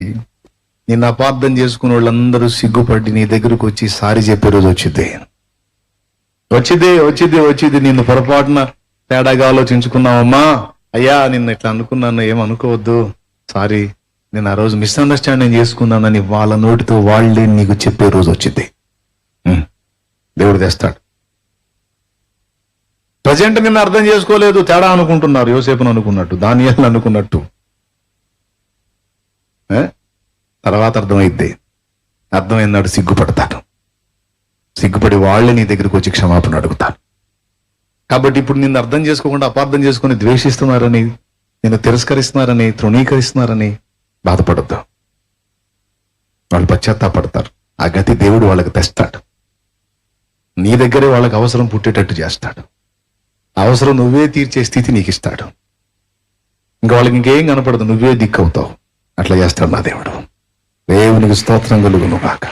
నిన్ను అపార్థం చేసుకున్న వాళ్ళందరూ సిగ్గుపడి నీ దగ్గరకు వచ్చి సారీ చెప్పే రోజు వచ్చింది వచ్చింది వచ్చింది వచ్చింది నిన్ను పొరపాటున తేడాగా ఆలోచించుకున్నావమ్మా. అయ్యా నిన్ను ఇట్లా అనుకున్నాను ఏమనుకోవద్దు సారీ నేను ఆ రోజు మిస్అండర్స్టాండింగ్ చేసుకున్నానని వాళ్ళ నోటితో వాళ్ళే నీకు చెప్పే రోజు వచ్చింది దేవుడు తెస్తాడు. ప్రజెంట్ నిన్ను అర్థం చేసుకోలేదు తేడా అనుకుంటున్నారు. యోసేపును అనుకున్నట్టు దానియాలను అనుకున్నట్టు. తర్వాత అర్థమైద్ది. అర్థమైనాడు సిగ్గుపడతాడు సిగ్గుపడి వాళ్ళే నీ దగ్గరికి వచ్చి క్షమాపణ అడుగుతాను కాబట్టి ఇప్పుడు నిన్ను అర్థం చేసుకోకుండా అపార్థం చేసుకుని ద్వేషిస్తున్నారని నిన్ను తిరస్కరిస్తున్నారని తృణీకరిస్తున్నారని బాధపడద్దు. వాళ్ళు పశ్చాత్తాపడతారు. ఆ గతి దేవుడు వాళ్ళకి తెస్తాడు. నీ దగ్గరే వాళ్ళకి అవసరం పుట్టేటట్టు చేస్తాడు. అవసరం నువ్వే తీర్చే స్థితి నీకు ఇస్తాడు ఇంకా వాళ్ళకి ఇంకేం కనపడదు నువ్వే దిక్కవుతావు అట్లా చేస్తాడు నా దేవుడు. దేవునికి స్తోత్రం కలుగును కాక